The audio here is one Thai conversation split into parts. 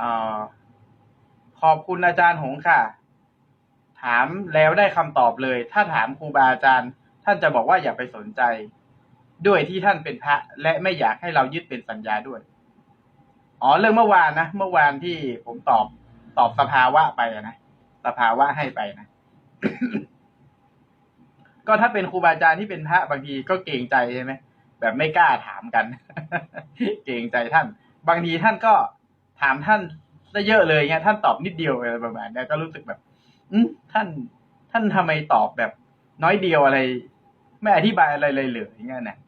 อ่อขอบคุณอาจารย์หงค่ะ ถามแล้วได้คำตอบเลย ถ้าถามครูบาอาจารย์ ท่านจะบอกว่าอย่าไปสนใจ ด้วยที่ท่านเป็นพระ และไม่อยากให้เรายึดเป็นสัญญาด้วย อ๋อเรื่องเมื่อวานนะเมื่อวานที่ผมตอบตอบสภาวะไปนะสภาวะให้ไปนะก็ถ้าเป็นครูบาอาจารย์ที่เป็นพระบางทีก็เกรงใจใช่ไหมแบบไม่กล้าถามกัน เกรงใจท่าน บางทีท่านก็ ถามท่านซะเยอะเลยเงี้ยท่านตอบนิดเดียวอะไรประมาณนี้ก็รู้สึกแบบอืท่านท่านทำไมตอบแบบ น้อยเดียวอะไร ไม่อธิบายอะไรเลยเหลืออย่างเงี้ยนะ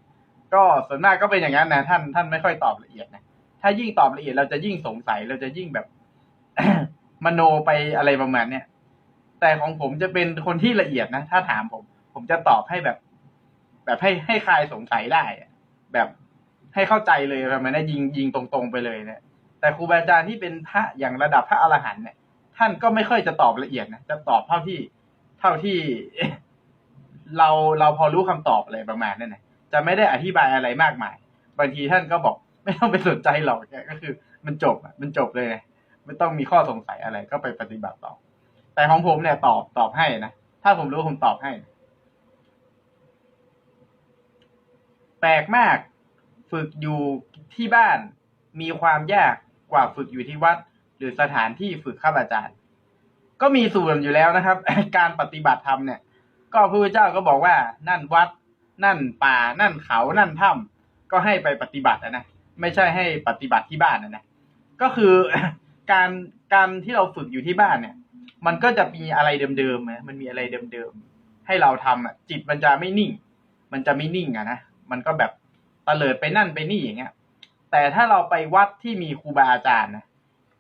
ก็ส่วนมากก็เป็นอย่างนั้นนะท่านท่านไม่ค่อยตอบละเอียดนะถ้ายิ่งตอบละเอียดเราจะยิ่งสงสัยเราจะยิ่งแบบมโนไปอะไรประมาณเนี้ยแต่ของผมจะเป็นคนที่ละเอียดนะถ้าถามผม ผมจะตอบให้แบบ แบบให้ให้คลายสงสัยได้แบบให้เข้าใจเลยประมาณนี้ยิงยิงตรงๆไปเลยเนะ แต่ครูบาอาจารย์ที่เป็นพระอย่างระดับพระอรหันต์เนี่ยท่านก็ไม่ค่อยจะตอบละเอียดนะจะตอบเท่าที่เท่าที่เราเราพอรู้คำตอบอะไรประมาณนั้นนะจะไม่ได้อธิบายอะไรมากมาย บางทีท่านก็บอกไม่ต้องไปสนใจหรอกก็คือ มันจบมันจบเลยนะไม่ต้องมีข้อสงสัยอะไรก็ไปปฏิบัติต่อ แต่ของผมเนี่ยตอบตอบให้นะถ้าผมรู้ผมตอบให้ แปลกมาก ฝึกอยู่ที่บ้านมีความยาก กว่าฝึกอยู่ที่วัด หรือสถานที่ฝึกข้าอาจารย์ ก็มีส่วนอยู่แล้วนะครับ การปฏิบัติธรรมเนี่ย ก็พระพุทธเจ้าก็บอกว่า นั่นวัด นั่นป่า นั่นเขา นั่นถ้ำก็ให้ไปปฏิบัตินะไม่ใช่ให้ปฏิบัติที่บ้านนะนะก็คือการการที่เราฝึกอยู่ที่บ้านเนี่ย มันก็จะมีอะไรเดิมๆนะมันมีอะไรเดิมๆให้เราทำอะจิตมันจะไม่นิ่ง มันจะไม่นิ่งอะนะมันก็แบบตะเลิดไปนั่นไปนี่อย่างเงี้ย แต่ถ้าเราไปวัดที่มีครูบาอาจารย์นะ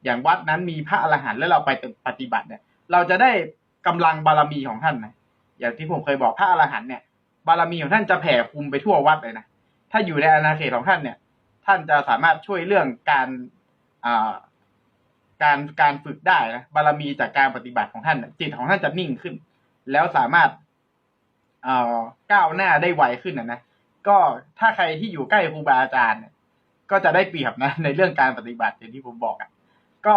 อย่างวัดนั้นมีพระอรหันต์แล้วเราไปปฏิบัติเนี่ย เราจะได้กำลังบารมีของท่านนะอย่างที่ผมเคยบอกพระอรหันต์เนี่ย บารมีของท่านจะแผ่คุมไปทั่ววัดเลยนะถ้าอยู่ในอาณาเขตของท่านเนี่ย ท่านจะสามารถช่วยเรื่องการอ่าการการฝึกได้นะบารมีจากการปฏิบัติของท่านจิตของท่านจะนิ่งขึ้น แล้วสามารถเอ่อก้าวหน้าได้ไวขึ้นนะนะก็ถ้าใครที่อยู่ใกล้ครูบาอาจารย์เนี่ย ก็จะได้เปรียบนะ ในเรื่องการปฏิบัติอย่างที่ผมบอกอะก็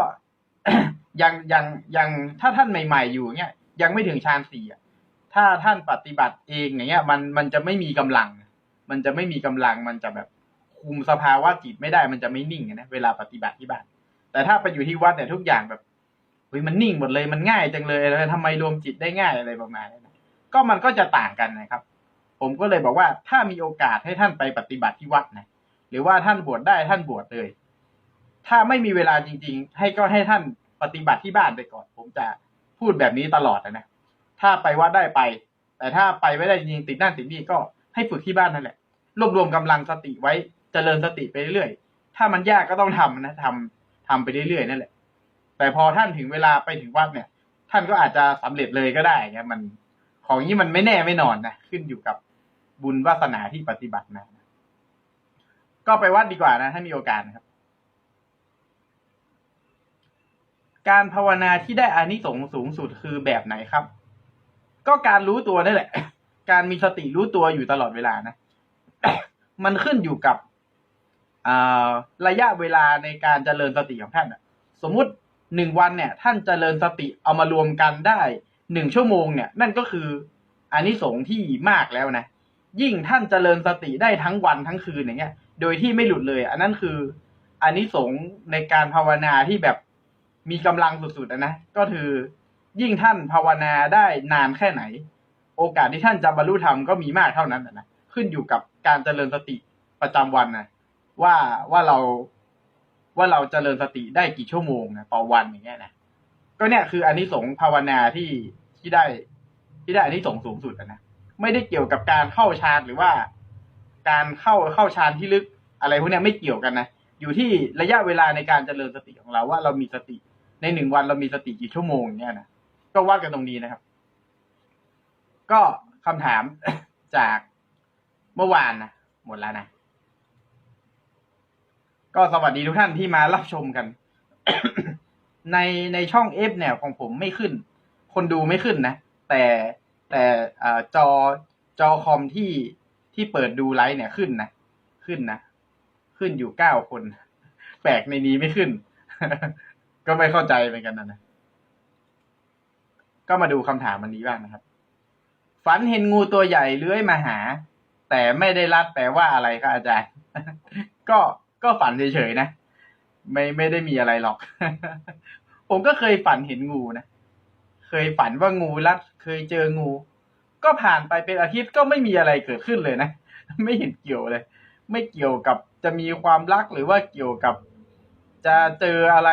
ยังยังยังถ้าท่านใหม่ ๆ อยู่เงี้ยยังไม่ถึงฌานสี่อะถ้าท่านปฏิบัติเองอย่างเงี้ย มันมันจะไม่มีกำลัง มันจะไม่มีกำลังมันจะแบบคุมสภาวะจิตไม่ได้มันจะไม่นิ่งนะเวลาปฏิบัติที่บ้าน แต่ถ้าไปอยู่ที่วัดเนี่ยทุกอย่างแบบเฮ้ยมันนิ่งหมดเลยมันง่ายจังเลยแล้วทำไมรวมจิตได้ง่ายอะไรประมาณนี้นะก็มันก็จะต่างกันนะครับ ผมก็เลยบอกว่าถ้ามีโอกาสให้ท่านไปปฏิบัติที่วัดนะ หรือว่าท่านบวชได้ท่านบวชเลย ถ้าไม่มีเวลาจริง ๆ ให้ก็ให้ท่านปฏิบัติที่บ้านไปก่อน ผมจะพูดแบบนี้ตลอดนะถ้าไปวัดได้ไป แต่ถ้าไปไม่ได้จริงติดนั่นติดนี่ก็ให้ฝึกที่บ้านนั่นแหละ รวบรวมกำลังสติไว้เจริญสติไปเรื่อยๆถ้ามันยากก็ต้องทำนะทำทำไปเรื่อยๆนั่นแหละ แต่พอท่านถึงเวลาไปถึงวัดเนี่ย ท่านก็อาจจะสำเร็จเลยก็ได้เงี้ยมันของนี้มันไม่แน่ไม่นอนนะขึ้นอยู่กับบุญวาสนาที่ปฏิบัติมานะ ก็ไปวัดดีกว่านะ ถ้ามีโอกาสนะครับ การภาวนาที่ได้อานิสงส์สูงสุดคือแบบไหนครับ ก็การรู้ตัวนั่นแหละ การมีสติรู้ตัวอยู่ตลอดเวลานะ มันขึ้นอยู่กับอระยะเวลาในการเจริญสติของท่านสมมุติหนึ่งวันเนี่ย ท่านเจริญสติเอามารวมกันได้หนึ่งชั่วโมงเนี่ย นั่นก็คืออานิสงส์ที่มากแล้วนะ ยิ่งท่านเจริญสติได้ทั้งวันทั้งคืนอย่างเงี้ย โดยที่ไม่หลุดเลย อันนั้นคืออานิสงส์ในการภาวนาที่แบบมีกำลังสุดๆอะนะก็คือยิ่งท่านภาวนาได้นานแค่ไหน โอกาสที่ท่านจะบรรลุธรรมก็มีมากเท่านั้นอะนะขึ้นอยู่กับการเจริญสติประจำวันนะว่าว่าเราว่าเราเจริญสติได้กี่ชั่วโมงนะต่อวันอย่างเงี้ยนะก็เนี่ยคืออานิสงส์ภาวนาที่ที่ได้ที่ได้อานิสงส์สูงสุดอะนะไม่ได้เกี่ยวกับการเข้าฌานหรือว่า การเข้าเข้าฌานที่ลึกอะไรพวกนี้ไม่เกี่ยวกันนะอยู่ที่ระยะเวลาในการเจริญสติของเราว่าเรามีสติในหนึ่งวันเรามีสติกี่ชั่วโมงเนี่ยนะก็วัดกันตรงนี้นะครับ ก็คำถามจากเมื่อวานนะหมดแล้วนะก็สวัสดีทุกท่านที่มารับชมกัน ในในช่องเอฟเนี่ยของผมไม่ขึ้น คนดูไม่ขึ้นนะแต่แต่อจอจอคอมที่ ที่เปิดดูไลฟ์เนี่ยขึ้นนะขึ้นนะขึ้นอยู่เก้าคน แปลกในนี้ไม่ขึ้น ก็ไม่เข้าใจเหมือนกันนะนะก็มาดูคำถามมันนี้บ้างนะครับ ฝันเห็นงูตัวใหญ่เลื้อยมาหา แต่ไม่ได้รัดแปลว่าอะไรครับอาจารย์ ก็ก็ฝันเฉยๆนะไม่ไม่ได้มีอะไรหรอก ผมก็เคยฝันเห็นงูนะ เคยฝันว่างูรัด เคยเจองู ก็ผ่านไปเป็นอาทิตย์ก็ไม่มีอะไรเกิดขึ้นเลยนะ ไม่เห็นเกี่ยวเลย ไม่เกี่ยวกับจะมีความรักหรือว่าเกี่ยวกับ จะเจออะไร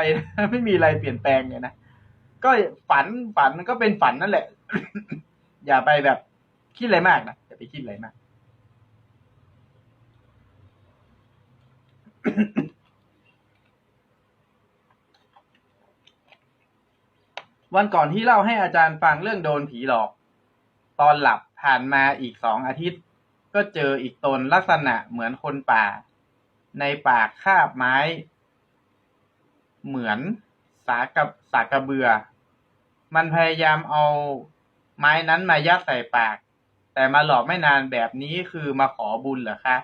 ไม่มีอะไรเปลี่ยนแปลงเลยนะก็ฝันฝันก็เป็นฝันนั่นแหละ อย่าไปแบบคิดอะไรมากนะอย่าไปคิดอะไรมากวันก่อนที่เล่าให้อาจารย์ฟังเรื่องโดนผีหลอก ตอนหลับผ่านมาอีกสองอาทิตย์ ก็เจออีกตนลักษณะเหมือนคนป่า ในปากคาบไม้ เหมือนสากระสากระเบือ มันพยายามเอาไม้นั้นมายัดใส่ปาก แต่มาหลอกไม่นานแบบนี้คือมาขอบุญเหรอคะ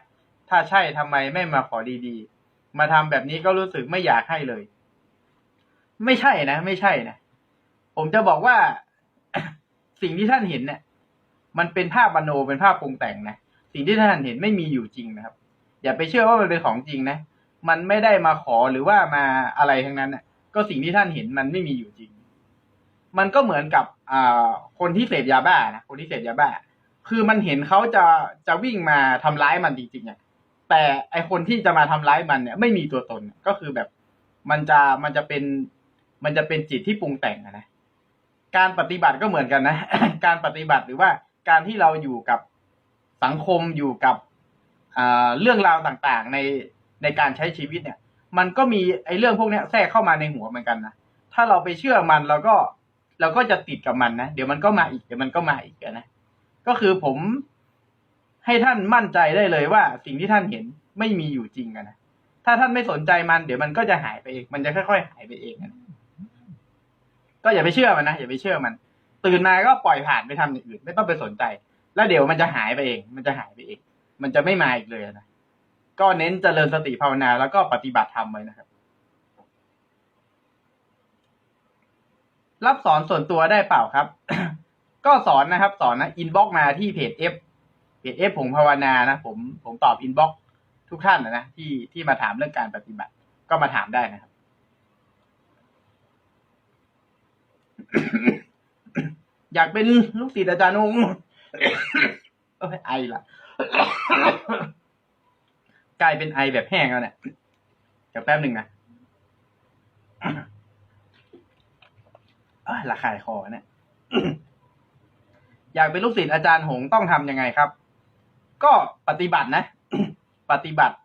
ถ้าใช่ทำไมไม่มาขอดีๆ มาทำแบบนี้ก็รู้สึกไม่อยากให้เลย ไม่ใช่นะ ไม่ใช่นะ ผมจะบอกว่าสิ่งที่ท่านเห็นเนี่ย มันเป็นภาพมโนเป็นภาพปรุงแต่งนะสิ่งที่ท่านเห็นไม่มีอยู่จริงนะครับ อย่าไปเชื่อว่ามันเป็นของจริงนะ มันไม่ได้มาขอหรือว่ามาอะไรทั้งนั้นน่ะก็สิ่งที่ท่านเห็นมันไม่มีอยู่จริง มันก็เหมือนกับอ่าคนที่เสพยาบ้านะคนที่เสพยาบ้า คือมันเห็นเขาจะจะวิ่งมาทำร้ายมันจริงๆอะแต่ไอคนที่จะมาทำร้ายมันเนี่ยไม่มีตัวตนก็คือแบบมันจะมันจะเป็นมันจะเป็นจิตที่ปรุงแต่งนะการปฏิบัติก็เหมือนกันนะ การปฏิบัติหรือว่า การที่เราอยู่กับสังคมอยู่กับเรื่องราวต่างๆ ในในการใช้ชีวิตเนี่ย มันก็มีไอ้เรื่องพวกนี้แทรกเข้ามาในหัวเหมือนกันนะถ้าเราไปเชื่อมันเราก็เราก็จะติดกับมันนะเดี๋ยวมันก็มาอีกเดี๋ยวมันก็มาอีกนะก็คือผมให้ท่านมั่นใจได้เลยว่า สิ่งที่ท่านเห็นไม่มีอยู่จริงอะนะถ้าท่านไม่สนใจมัน เดี๋ยวมันก็จะหายไปเองมันจะค่อยๆหายไปเองนะก็อย่าไปเชื่อมันนะอย่าไปเชื่อมัน ตื่นมาก็ปล่อยผ่านไปทำอย่างอื่น ไม่ต้องไปสนใจ แล้วเดี๋ยวมันจะหายไปเอง มันจะหายไปเอง มันจะไม่มาอีกเลยนะก็เน้นเจริญสติภาวนาแล้วก็ปฏิบัติธรรมไว้นะครับ รับสอนส่วนตัวได้เปล่าครับ ก็สอนนะครับ สอนนะอินบ็อกมาที่เพจ F เพจ F ผงภาวนานะผมผมตอบอินบ็อกทุกท่านนะนะที่ที่มาถามเรื่องการปฏิบัติ ก็มาถามได้นะครับ อยากเป็นลูกศิษย์อาจารย์องค์เอ้ไอละกลายเป็นไอแบบแห้งแล้วเนี่ยเดี๋ยวแป๊บหนึ่งนะเอ้ยระคายคอเนี่ยอยากเป็นลูกศิษย์อาจารย์หงต้องทำยังไงครับ ก็ปฏิบัตินะ ปฏิบัติ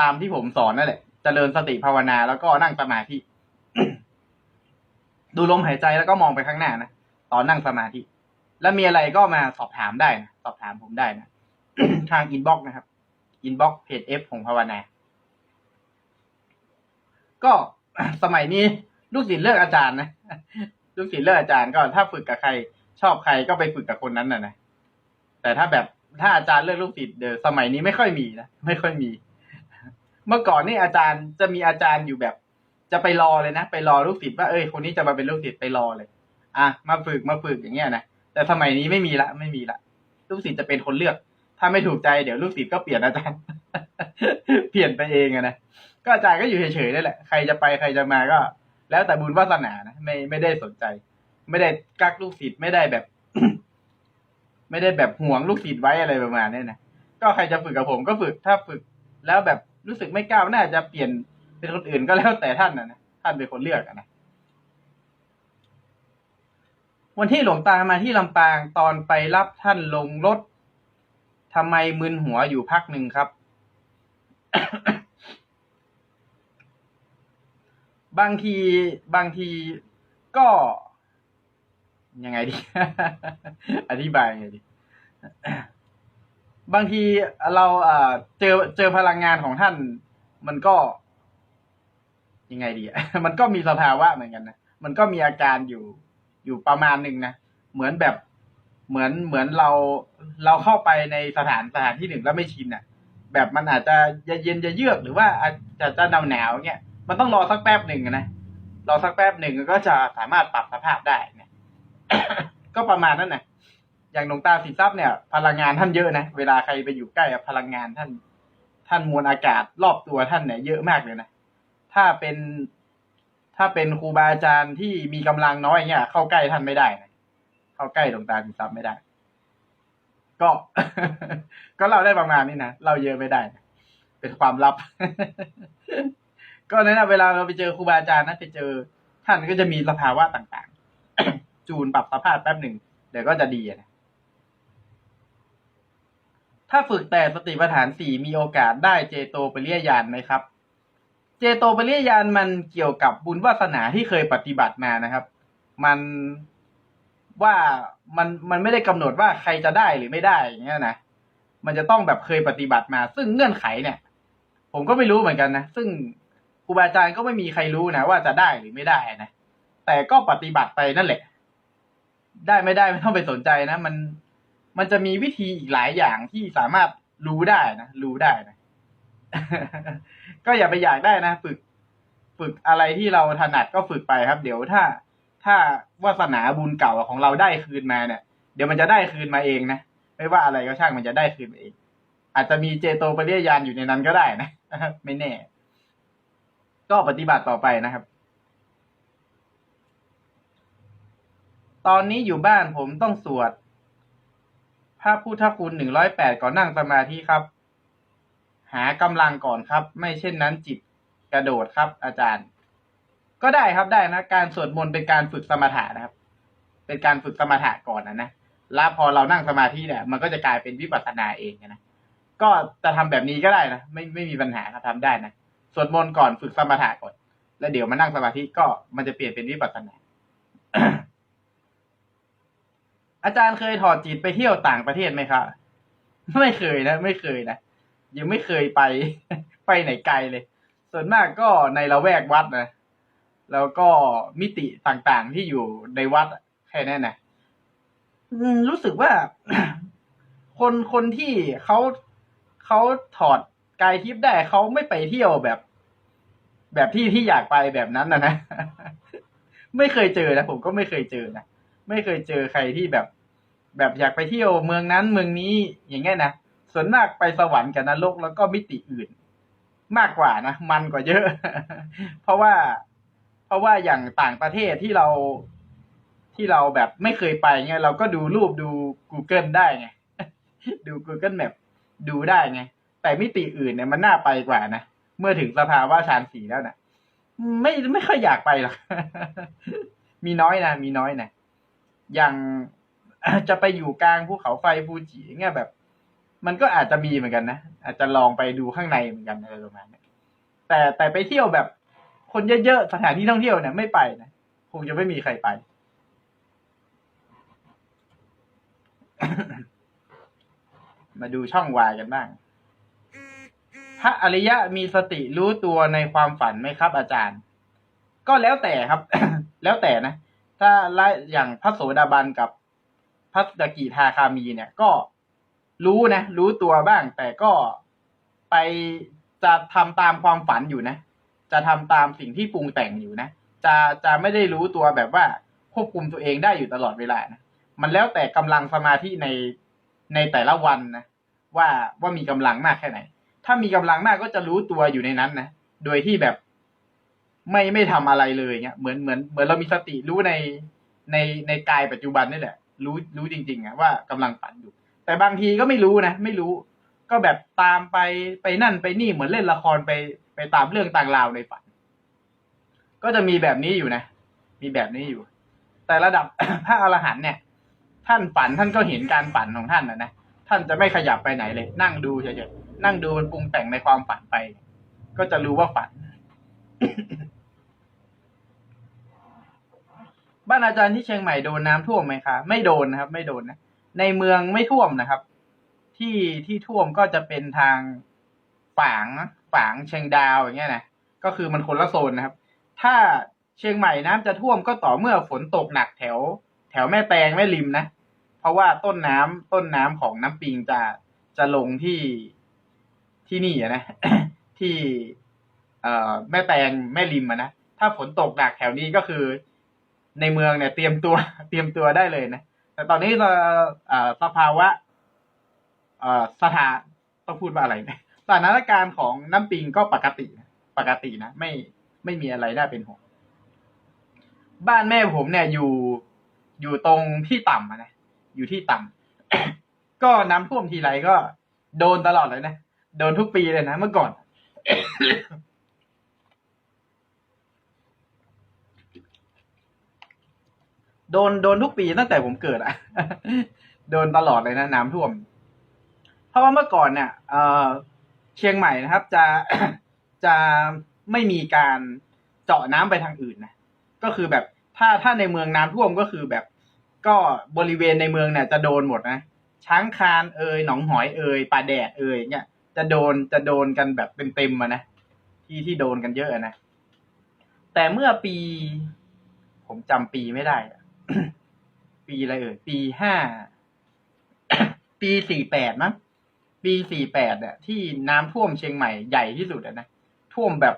ตามที่ผมสอนนั่นแหละเจริญสติภาวนาแล้วก็นั่งสมาธิดูลมหายใจแล้วก็มองไปข้างหน้านะ ตอนนั่งสมาธิ แล้วมีอะไรก็มาสอบถามได้นะสอบถามผมได้นะทางอินบ็อกนะครับอินบ็อกเพจเอฟของภาวนา ก็สมัยนี้ลูกศิษย์เลือกอาจารย์นะลูกศิษย์เลือกอาจารย์ก็ถ้าฝึกกับใคร ชอบใครก็ไปฝึกกับคนนั้นน่ะนะแต่ถ้าแบบถ้าอาจารย์เลือกลูกศิษย์เดี๋ยวสมัยนี้ไม่ค่อยมีนะไม่ค่อยมี เมื่อก่อนนี่อาจารย์จะมีอาจารย์อยู่แบบ จะไปรอเลยนะไปรอลูกศิษย์ว่าเอ้ยคนนี้จะมาเป็นลูกศิษย์ไปรอเลย อะมาฝึกมาฝึกอย่างเงี้ยนะแต่สมัยนี้ไม่มีละไม่มีละลูกศิษย์จะเป็นคนเลือก ถ้าไม่ถูกใจเดี๋ยวลูกศิษย์ก็เปลี่ยนอาจารย์ เปลี่ยนไปเองอะนะก็อาจารย์ก็อยู่เฉยๆนั่แหละใครจะไปใครจะมาก็ แล้วแต่บุญวาสนานะไม่ไม่ได้สนใจ ไม่ได้กักลูกศิษย์ไม่ได้แบบ ไม่ได้แบบห่วงลูกศิษย์ไว้อะไรประมาณนี้นะก็ใครจะฝึกกับผมก็ฝึกถ้าฝึกแล้วแบบรู้สึกไม่กล้าน่าจะเปลี่ยนเป็นคนอื่นก็แล้วแต่ท่านนะนะท่านเป็นคนเลือกอะนะ วันที่หลวงตามาที่ลำปางตอนไปรับท่านลงรถทำไมมึนหัวอยู่พักหนึ่งครับ บางทีบางทีก็ยังไงดี อธิบายยังไงดี บางทีเราเจอเจอพลังงานของท่าน มันก็ ยังไงดี มันก็มีสภาวะเหมือนกันนะ มันก็มีอาการอยู่ อยู่ประมาณหนึ่งนะ เหมือนแบบเหมือนเหมือนเราเราเข้าไปในสถานสถานที่หนึ่งแล้วไม่ชินอะ แบบมันอาจจะเย็นจะเยือกหรือว่าอาจจะจะหนาวหนาวเงี้ยมันต้องรอสักแป๊บหนึ่งนะรอสักแป๊บหนึ่งก็จะสามารถปรับสภาพได้เนี่ยก็ประมาณนั้นนะอย่างหลวงตาสินทรัพย์เนี่ย พลังงานท่านเยอะนะเวลาใครไปอยู่ใกล้พลังงานท่าน ท่านมวลอากาศรอบตัวท่านเนี่ยเยอะมากเลยนะถ้าเป็น ถ้าเป็นครูบาอาจารย์ที่มีกำลังน้อยเนี่ยเข้าใกล้ท่านไม่ได้นะเข้าใกล้หลวงตาสินทรัพย์ไม่ได้ ก็ ก็เล่าได้ประมาณนี้นะเล่าเยอะไม่ได้นะเป็นความลับ ก็นั่นนะเวลาเราไปเจอครูบาอาจารย์นะไปเจอ ท่านก็จะมีสภาวะต่างๆ จูนปรับสภาพแป๊บหนึ่งเดี๋ยวก็จะดีนะถ้าฝึกแต่สติปัฏฐานสี่มีโอกาสได้เจโตปริยญาณไหมครับ เจโตปริยาณมันเกี่ยวกับบุญวาสนาที่เคยปฏิบัติมานะครับ มันว่ามันมันไม่ได้กำหนดว่าใครจะได้หรือไม่ได้อย่างเงี้ยนะมันจะต้องแบบเคยปฏิบัติมา ซึ่งเงื่อนไขเนี่ย ผมก็ไม่รู้เหมือนกันนะซึ่งครูบาอาจารย์ก็ไม่มีใครรู้นะว่าจะได้หรือไม่ได้นะแต่ก็ปฏิบัติไปนั่นแหละ ได้ไม่ได้ไม่ต้องไปสนใจนะมันมันจะมีวิธีอีกหลายอย่างที่สามารถรู้ได้นะรู้ได้นะ ก็อย่าไปอยากได้นะ ฝึก ฝึกอะไรที่เราถนัดก็ฝึกไปครับ เดี๋ยวถ้า ถ้าวาสนาบุญเก่าของเราได้คืนมาเนี่ย เดี๋ยวมันจะได้คืนมาเองนะ ไม่ว่าอะไรก็ช่างมันจะได้คืนมาเอง อาจจะมีเจโตปริยญาณอยู่ในนั้นก็ได้นะไม่แน่ ก็ปฏิบัติต่อไปนะครับตอนนี้อยู่บ้านผมต้องสวด พระพุทธคุณหนึ่งร้อยแปดก่อนนั่งสมาธิครับ หากำลังก่อนครับ ไม่เช่นนั้นจิตกระโดดครับ อาจารย์ ก็ได้ครับได้นะ การสวดมนต์เป็นการฝึกสมถะนะครับ เป็นการฝึกสมถะก่อนนะนะแล้วพอเรานั่งสมาธิเนี่ยมันก็จะกลายเป็นวิปัสสนาเองนะก็จะทำแบบนี้ก็ได้นะไม่ไม่มีปัญหาครับทำได้นะสวดมนต์ก่อนฝึกสมถะก่อน แล้วเดี๋ยวมานั่งสมาธิก็มันจะเปลี่ยนเป็นวิปัสสนาอาจารย์เคยถอดจิตไปเที่ยวต่างประเทศไหมครับไม่เคยนะ ไม่เคยนะ ยังไม่เคยไป ไปไหนไกลเลย ส่วนมากก็ในละแวกวัดนะ แล้วก็มิติต่างๆที่อยู่ในวัดแค่นั้นนะรู้สึกว่า คนคนที่เขาเขาถอดกายทิพย์ได้เขาไม่ไปเที่ยวแบบ แบบที่ที่อยากไปแบบนั้นนะนะไม่เคยเจอนะผมก็ไม่เคยเจอนะไม่เคยเจอใครที่แบบ แบบอยากไปเที่ยวเมืองนั้นเมืองนี้อย่างเงี้ยนะ ส่วนมากไปสวรรค์กับนรกแล้วก็มิติอื่น มากกว่านะมันกว่าเยอะ เพราะว่า เพราะว่าอย่างต่างประเทศที่เราที่เราแบบไม่เคยไปเงี้ยเราก็ดูรูปดู Google ได้ไงดู Google Map ดูได้ไงแต่มิติอื่นเนี่ยมันน่าไปกว่านะเมื่อถึงสภาวะฌานสีแล้วนะไม่ไม่ค่อยอยากไปหรอกมีน้อยนะมีน้อยนะอย่างจะไปอยู่กลางภูเขาไฟฟูจิเงี้ยแบบ มันก็อาจจะมีเหมือนกันนะอาจจะลองไปดูข้างในเหมือนกันอะไรประมาณนี้แต่แต่ไปเที่ยวแบบ คนเยอะๆสถานที่ท่องเที่ยวเนี่ยไม่ไปนะคงจะไม่มีใครไป มาดูช่องวายกันบ้างพระอริยะมีสติรู้ตัวในความฝันไหมครับ อาจารย์ ก็แล้วแต่ครับ แล้วแต่นะ ถ้าไล่อย่างพระโสดาบันกับพระสกกิทาคามีเนี่ย ก็ รู้นะ รู้ตัวบ้าง แต่ก็ไปจะทำตามความฝันอยู่นะ จะทำตามสิ่งที่ปรุงแต่งอยู่นะ จะจะไม่ได้รู้ตัวแบบว่าควบคุมตัวเองได้อยู่ตลอดเวลานะ มันแล้วแต่กำลังสมาธิในในแต่ละวันนะ ว่าว่ามีกำลังมากแค่ไหน ถ้ามีกำลังมากก็จะรู้ตัวอยู่ในนั้นนะ โดยที่แบบไม่ไม่ทำอะไรเลยเงี้ย เหมือนเหมือนเหมือนเรามีสติรู้ในในในกายปัจจุบันนี่แหละ รู้รู้จริงๆอะว่ากำลังฝันอยู่ แต่บางทีก็ไม่รู้นะ ไม่รู้ ก็แบบตามไปไปนั่นไปนี่เหมือนเล่นละครไปไปตามเรื่องต่างราวในฝัน ก็จะมีแบบนี้อยู่นะ มีแบบนี้อยู่ แต่ระดับพระอรหันต์เนี่ย ท่านฝันท่านก็เห็นการฝันของท่านนะนะ ท่านจะไม่ขยับไปไหนเลย นั่งดูเฉยๆ นั่งดูมันปรุงแต่งในความฝันไป ก็จะรู้ว่าฝัน บ้านอาจารย์ที่เชียงใหม่โดนน้ำท่วมไหมคะ ไม่โดนนะครับ ไม่โดนนะ ในเมืองไม่ท่วมนะครับ ที่ที่ท่วมก็จะเป็นทางฝางฝางเชียงดาวอย่างเงี้ยนะก็คือมันคนละโซนนะครับ ถ้าเชียงใหม่น้ำจะท่วมก็ต่อเมื่อฝนตกหนักแถว แถวแม่แตงแม่ริมนะเพราะว่าต้นน้ำต้นน้ำของน้ำปิงจะจะลงที่ที่นี่นะที่ เอ่อแม่แตงแม่ริมนะถ้าฝนตกหนักแถวนี้ก็คือ ในเมืองเนี่ย เตรียมตัว เตรียมตัวได้เลยนะ แต่ตอนนี้เราสภาวะสถานต้องพูดว่าอะไรนะสถานการณ์ของน้ำปิงก็ปกติปกตินะไม่ไม่มีอะไรน่าเป็นห่วงบ้านแม่ผมเนี่ยอยู่อยู่ตรงที่ต่ำนะอยู่ที่ต่ำก็น้ำท่วมทีไรก็ โดนตลอดเลยนะโดนทุกปีเลยนะเมื่อก่อน โดนโดนทุกปีตั้งแต่ผมเกิดอะโดนตลอดเลยนะน้ำท่วม เพราะว่าเมื่อก่อนเนี่ยเอ่อเชียงใหม่นะครับ จะจะไม่มีการเจาะน้ำไปทางอื่นนะก็คือแบบถ้าถ้าในเมืองน้ำท่วมก็คือแบบ ก็บริเวณในเมืองเนี่ย จะโดนหมดนะช้างคานเอ่ยหนองหอยเอ่ยป่าแดดเอ่ยเนี่ยจะโดนจะโดนกันแบบเต็มๆอะนะที่ที่โดนกันเยอะนะแต่เมื่อปี ผมจำปีไม่ได้ ปีอะไรเอ่ยปีห้าปีสี่แปดมั้งปีสี่แปดเนี่ยที่น้ำท่วมเชียงใหม่ใหญ่ที่สุดอะนะท่วมแบบ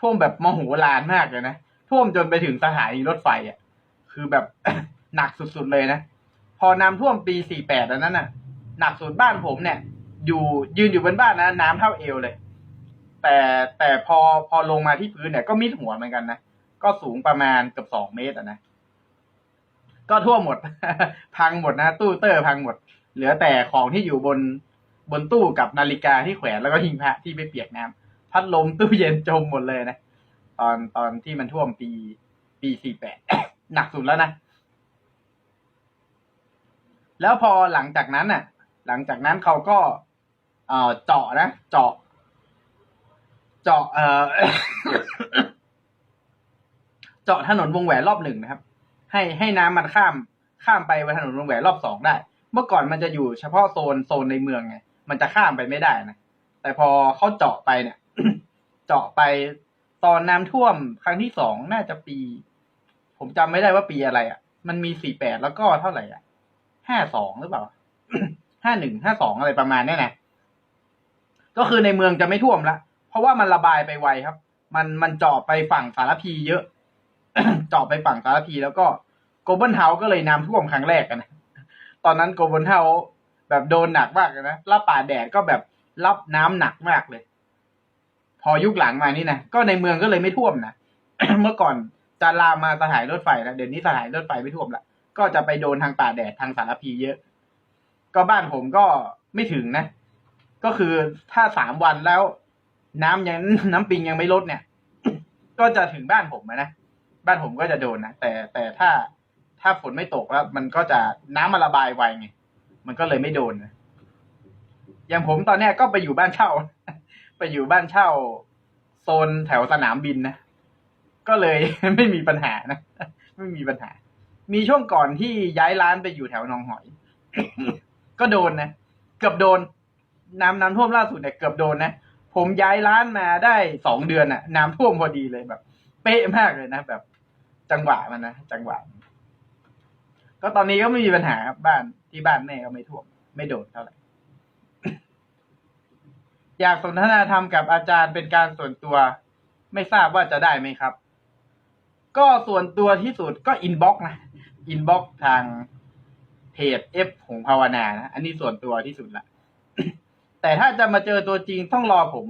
ท่วมแบบมโหฬารมากเลยนะท่วมจนไปถึงสถานีรถไฟอะคือแบบหนักสุดๆเลยนะพอน้ำท่วมปีสี่แปดอันนั้นน่ะ หนักสุดบ้านผมเนี่ย อยู่ยืนอยู่บนบ้านนะน้ำเท่าเอวเลย แต่แต่พอพอลงมาที่พื้นเนี่ยก็มิดหัวเหมือนกันนะก็สูงประมาณเกือบสองเมตรอะนะ ก็ท่วมหมด พังหมดนะ ตู้เตอร์พังหมด เหลือแต่ของที่อยู่บนบนตู้กับนาฬิกาที่แขวนแล้วก็หิ้งพระที่ไม่เปียกน้ำพัดลมตู้เย็นจมหมดเลยนะ ตอนตอนที่มันท่วมปีปีสี่แปดหนักสุดแล้วนะ แล้วพอหลังจากนั้นน่ะ หลังจากนั้นเขาก็เอ่อเจาะนะ เจาะ เจาะเอ่อเจาะถนนวงแหวนรอบหนึ่งนะครับ ให้ให้น้ำมันข้ามข้ามไปบนถนนวงแหวนรอบสองได้ เมื่อก่อนมันจะอยู่เฉพาะโซนโซนในเมืองไงมันจะข้ามไปไม่ได้นะแต่พอเขาเจาะไปเนี่ย เจาะไปตอนน้ำท่วมครั้งที่สองน่าจะปี ผมจำไม่ได้ว่าปีอะไรอะ่ะ มันมีสี่แปดแล้วก็เท่าไหร่อะห้าสองหรือเปล่าห้าหนึ่งห้าสองอะไรประมาณนี้นะก็คือในเมืองจะไม่ท่วมละเพราะว่ามันระบายไปไวครับ มันมันเจาะไปฝั่งสารพีเยอะ เจาะไปฝั่งสารพีแล้วก็ โกลบอลเฮาก็เลยน้ำท่วมครั้งแรกกันนะตอนนั้นโกลบอลเฮาแบบโดนหนักมากนะแล้วป่าแดดก็แบบรับน้ำหนักมากเลย พอยุคหลังมานี่นะก็ในเมืองก็เลยไม่ท่วมนะเมื่อก่อนจะลามาสถานีรถไฟแล้วเดี๋ยวนี้สถานีรถไฟไม่ท่วมละก็จะไปโดนทางป่าแดดทางสารพีเยอะ ก็บ้านผมก็ไม่ถึงนะ ก็คือถ้าสามวันแล้ว น้ำยังน้ำปิงยังไม่ลดเนี่ย ก็จะถึงบ้านผมนะบ้านผมก็จะโดนนะแต่แต่ถ้า ถ้าฝนไม่ตกแล้ว มันก็จะน้ำมันระบายไวไงมันก็เลยไม่โดนนะอย่างผมตอนเนี้ยก็ไปอยู่บ้านเช่า ไปอยู่บ้านเช่า โซนแถวสนามบินนะก็เลยไม่มีปัญหานะไม่มีปัญหา มีช่วงก่อนที่ย้ายร้านไปอยู่แถวหนองหอย ก็โดนนะเกือบโดน น้ำน้ำท่วมล่าสุดเนี่ยเกือบโดนนะผมย้ายร้านมาได้สองเดือนอะน้ำท่วมพอดีเลยแบบ เป๊ะมากเลยนะแบบ จังหวะมันนะจังหวะ ก็ตอนนี้ก็ไม่มีปัญหาครับบ้านที่บ้านแม่ก็ไม่ท่วม ไม่โดนเท่าไหร่อยากสนทนาธรรมกับอาจารย์เป็นการส่วนตัว ไม่ทราบว่าจะได้ไหมครับ ก็ส่วนตัวที่สุดก็อินบ็อกนะอินบ็อกทางเพจเอฟของภาวนานะอันนี้ส่วนตัวที่สุดละแต่ถ้าจะมาเจอตัวจริงต้องรอผม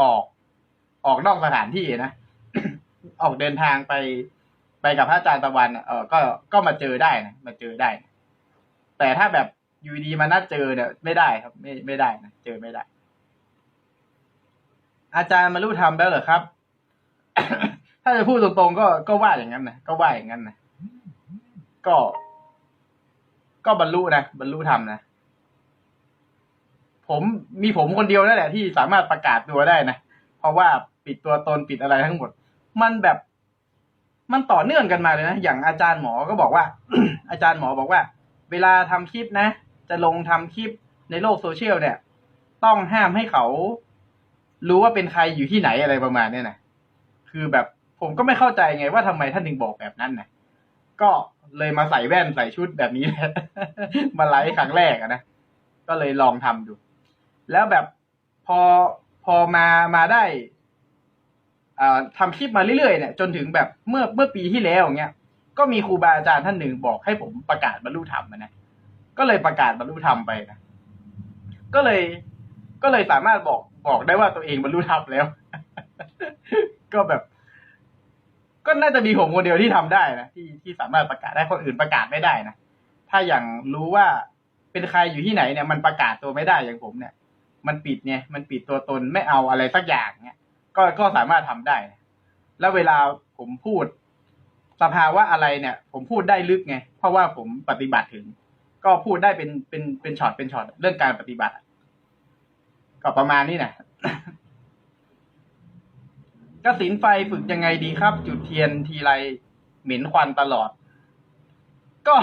ออก ออกนอกสถานที่นะ ออกเดินทางไป ไปกับพระอาจารย์ตะวันอะเออก็ก็มาเจอได้นะมาเจอได้ แต่ถ้าแบบอยู่ดีมานัดเจอเนี่ยไม่ได้ครับ ไม่ไม่ได้นะเจอไม่ได้ อาจารย์มารู้ทำแล้วเหรอครับ ถ้าจะพูดตรงๆก็ก็ว่าอย่างนั้นนะก็ว่าอย่างนั้นนะก็ ก็บรรลุนะบรรลุธรรมนะผมมีผมคนเดียวนั่นแหละที่สามารถประกาศตัวได้นะเพราะว่าปิดตัวตนปิดอะไรทั้งหมด มันแบบ มันต่อเนื่องกันมาเลยนะ อย่างอาจารย์หมอก็บอกว่า อาจารย์หมอบอกว่า เวลาทำคลิปนะ จะลงทำคลิปในโลกโซเชียลเนี่ย ต้องห้ามให้เขา รู้ว่าเป็นใครอยู่ที่ไหนอะไรประมาณเนี้ยนะคือแบบผมก็ไม่เข้าใจไงว่าทำไมท่านถึงบอกแบบนั้นนะก็เลยมาใส่แว่นใส่ชุดแบบนี้แหละมาไลฟ์ครั้งแรกนะก็เลยลองทำดู แล้วแบบพอพอมามาได้ ทำคลิปมาเรื่อยๆเนี่ยจนถึงแบบเมื่อเมื่อปีที่แล้วอย่างเงี้ยก็มีครูบาอาจารย์ท่านหนึ่งบอกให้ผมประกาศบรรลุธรรมนะก็เลยประกาศบรรลุธรรมไปนะก็เลย ก็เลยสามารถบอกบอกได้ว่าตัวเองบรรลุธรรมแล้ว ก็แบบ ก็น่าจะมีผมคนเดียวที่ทำได้นะที่ที่สามารถประกาศได้คนอื่นประกาศไม่ได้นะถ้าอย่างรู้ว่าเป็นใครอยู่ที่ไหนเนี่ย มันประกาศตัวไม่ได้อย่างผมเนี่ย มันปิดเนี่ยมันปิดตัวตนไม่เอาอะไรสักอย่างเนี่ย ก็ก็สามารถทำได้ แล้วเวลาผมพูดสภาวะอะไรเนี่ย ผมพูดได้ลึกไง เพราะว่าผมปฏิบัติถึง ก็พูดได้เป็นเป็นเป็นช็อตเป็นช็อตเรื่องการปฏิบัติ ก็ประมาณนี้นะกสินไฟฝึกยังไงดีครับ จุดเทียนทีไรเหม็นควันตลอด ก็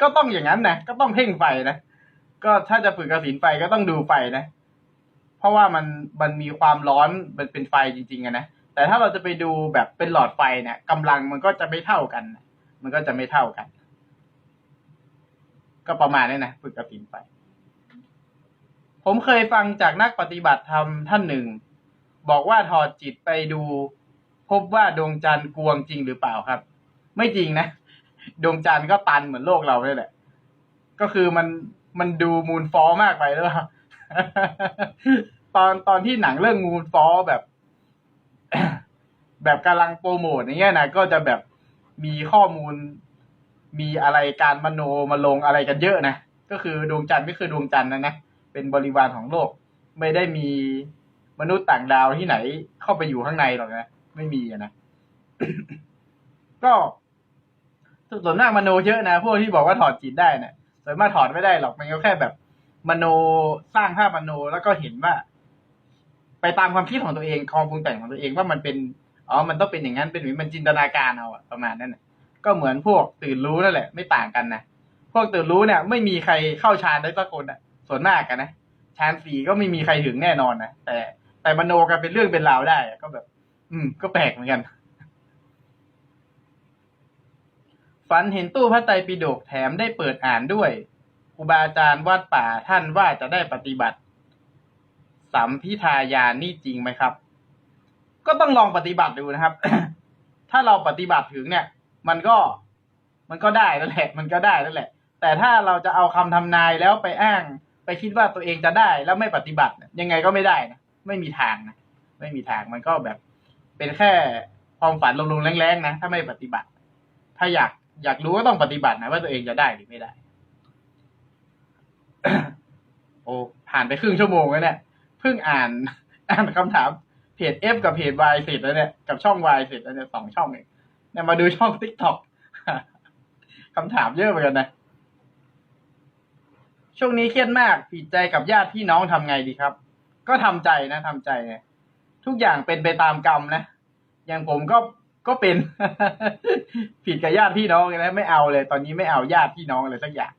ก็ต้องอย่างนั้นนะก็ต้องเพ่งไฟนะก็ถ้าจะฝึกกสินไฟก็ต้องดูไฟนะ ราะว่ามันมันมีความร้อนมันเป็นไฟจริงๆอะนะแต่ถ้าเราจะไปดูแบบเป็นหลอดไฟเนี่ยกำลังมันก็จะไม่เท่ากัน มันก็จะไม่เท่ากัน ก็ประมาณนี้นะฝึกกสินไฟผมเคยฟังจากนักปฏิบัติธรรมท่านหนึ่ง บอกว่าถอดจิตไปดู พบว่าดวงจันทร์กวงจริงหรือเปล่าครับ ไม่จริงนะดวงจันทร์ก็ตันเหมือนโลกเราเลยแหละ ก็คือมันมันดูมูนฟอมากไปหรือเปล่า ตอนตอนที่หนังเรื่องมูฟอลแบบ แบบกำลังโปรโมทอย่างเงี้ยนะก็จะแบบมีข้อมูล มีอะไรการมโนมาลงอะไรกันเยอะนะก็คือดวงจันทร์ก็คือดวงจันทร์นะนะเป็นบริวารของโลก ไม่ได้มีมนุษย์ต่างดาวที่ไหนเข้าไปอยู่ข้างในหรอกนะไม่มีนะก็ส่วนมากมโนเยอะนะพวกที่บอกว่าถอดจิตได้นะส่วนมากถอดไม่ได้หรอกมันก็แค่แบบมโนสร้างภาพมโนแล้วก็เห็นว่า ไปตามความคิดของตัวเองความปรุงแต่งของตัวเองว่ามันเป็นอ๋อมันต้องเป็นอย่างนั้นเป็นอย่างนี้มันจินตนาการเอาอะประมาณนั้นนะก็เหมือนพวกตื่นรู้นั่นแหละ ไม่ต่างกันนะพวกตื่นรู้เนี่ย ไม่มีใครเข้าฌานได้สักคนอะส่วนมากกันนะฌานสี่ก็ไม่มีใครถึงแน่นอนนะแต่แต่มโนกันเป็นเรื่องเป็นราวได้ก็แบบ อืม ก็แปลกเหมือนกัน ฝันเห็นตู้พระไตรปิฎกแถมได้เปิดอ่านด้วยครูบาอาจารย์วัดป่าท่านว่าจะได้ปฏิบัติ สัมพิทายานนี่จริงไหมครับ ก็ต้องลองปฏิบัติดูนะครับ ถ้าเราปฏิบัติถึงเนี่ย มันก็มันก็ได้นั่นแหละ มันก็ได้นั่นแหละ แต่ถ้าเราจะเอาคำทำนายแล้วไปอ้าง ไปคิดว่าตัวเองจะได้แล้วไม่ปฏิบัติยังไงก็ไม่ได้นะไม่มีทางนะไม่มีทางมันก็แบบเป็นแค่ความฝันลงๆแรงๆนะถ้าไม่ปฏิบัติ ถ้าอยากอยากรู้ก็ต้องปฏิบัตินะว่าตัวเองจะได้หรือไม่ได้ โอ้ผ่านไปครึ่งชั่วโมงแล้วเนี่ย พิ่งอ่าน อ่านคำถามเพจ F กับเพจ Y เสร็จแล้วเนี่ยกับช่อง Y เสร็จแล้วเนี่ยสองช่องเองเนี่ยมาดูช่อง TikTok คำถามเยอะเหมือนกันนะ ช่วงนี้เครียดมากผิดใจกับญาติพี่น้องทำไงดีครับ ก็ทำใจนะทำใจไงทุกอย่างเป็นไปตามกรรมนะอย่างผมก็ก็เป็นผิดกับญาติพี่น้องเลยนะไม่เอาเลย ตอนนี้ไม่เอาญาติพี่น้องเลยสักอย่าง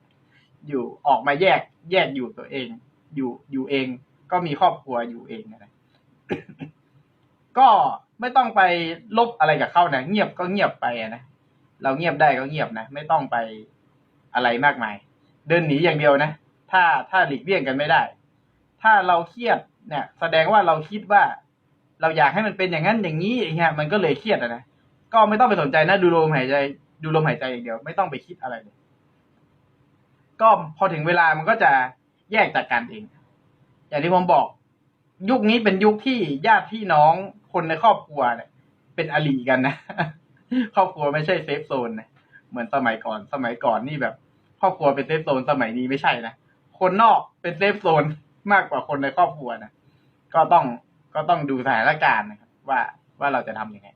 อยู่ออกมาแยกแยกอยู่ตัวเอง อยู่อยู่เอง ก็มีครอบครัวอยู่เองนะก็ไม่ต้องไปลบอะไรกับเขานะเงียบก็เงียบไปนะเราเงียบได้ก็เงียบนะไม่ต้องไปอะไรมากมาย เดินหนีอย่างเดียวนะถ้าถ้าหลีกเลี่ยงกันไม่ได้ ถ้าเราเครียดเนี่ย แสดงว่าเราคิดว่า เราอยากให้มันเป็นอย่างนั้นอย่างนี้อย่างเงี้ยมันก็เลยเครียดนะก็ไม่ต้องไปสนใจนะดูลมหายใจ ดูลมหายใจอย่างเดียว ไม่ต้องไปคิดอะไรเลยก็พอถึงเวลามันก็จะแยกจากกันเอง อย่างที่ผมบอก ยุคนี้เป็นยุคที่ญาติพี่น้องคนในครอบครัวเนี่ย เป็นอลีกันนะครอบครัวไม่ใช่เซฟโซนนะเหมือนสมัยก่อน สมัยก่อนนี่แบบ ครอบครัวเป็นเซฟโซนสมัยนี้ไม่ใช่นะคนนอกเป็นเซฟโซนมากกว่าคนในครอบครัวนะก็ต้องก็ต้องดูสถานการณ์นะครับ ว่าว่าเราจะทำยังไง